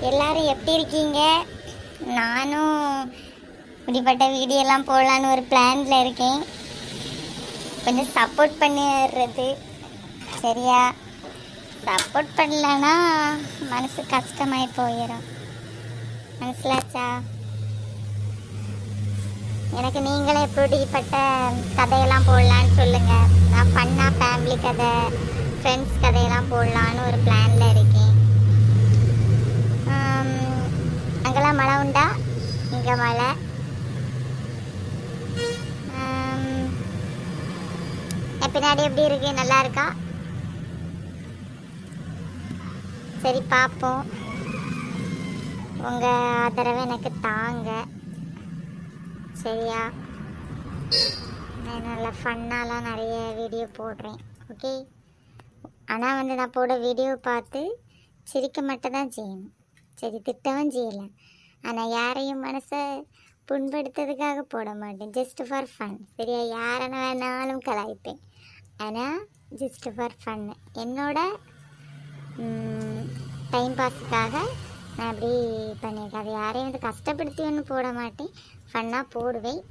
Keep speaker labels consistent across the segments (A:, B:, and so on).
A: எல்லாரும் எப்படி இருக்கீங்க? நானும் இப்படிப்பட்ட வீடியோலாம் போடலான்னு ஒரு பிளான்ல இருக்கேன். கொஞ்சம் சப்போர்ட் பண்ணிடுறது. சரியா? சப்போர்ட் பண்ணலன்னா மனசு கஷ்டமாயி போயிடும். மனசிலாச்சா? எனக்கு நீங்களே எப்படிப்பட்ட கதையெல்லாம் போடலான்னு சொல்லுங்கள் நான் ஃபன்னா ஃபேமிலி கதை ஃப்ரெண்ட்ஸ் கதையெல்லாம் போடலான்னு ஒரு பிளான் இருக்க போல பின்னாடி எப்படி இருக்கு? நல்லா இருக்கா? சரி பார்ப்போம் உங்கள் ஆதரவை எனக்கு தாங்க. சரியா? நான் நல்ல ஃபன்னாலாம் நிறைய வீடியோ போடுறேன். ஓகே ஆனால் வந்து நான் போட வீடியோ பார்த்து சிரிக்க மட்டும் தான் செய்யணும். சரி திட்டவும் செய்யலை. ஆனால் யாரையும் மனசை புண்படுத்துறதுக்காக போட மாட்டேன். ஜஸ்ட் ஃபார் ஃபன் சரியா? யாரை வேணாலும் கலாய்ப்பேன். ஆனால் ஜஸ்ட் ஃபார் ஃபன் என்னோட டைம் பாஸுக்காக நான் அப்படி பண்ணியிருக்கேன். அது யாரையும் வந்து கஷ்டப்படுத்தி ஒன்றும் போட மாட்டேன். ஃபன்னாக போடுவேன்.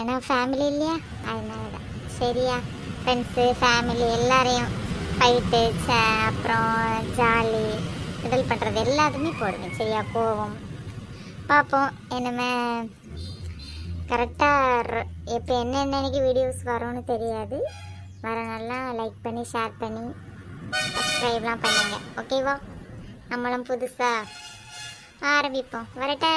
A: ஏன்னா ஃபேமிலி இல்லையா? அதனால தான் சரியா? ஃப்ரெண்ட்ஸு ஃபேமிலி எல்லாரையும் ஃபைட்டு அப்புறம் ஜாலி இதழ் பண்ணுறது எல்லாத்துமே போடுவேன் சரியா? கோவம் பார்ப்போம். என்னமே? கரெக்டாக இப்போ என்னென்னக்கு வீடியோஸ் வரும்னு தெரியாது. வர நல்லா லைக் பண்ணி ஷேர் பண்ணி சப்ஸ்கிரைப்லாம் பண்ணுங்க. ஓகேவா நம்மளும் புதுசாக ஆரம்பிப்போம். வரட்டா?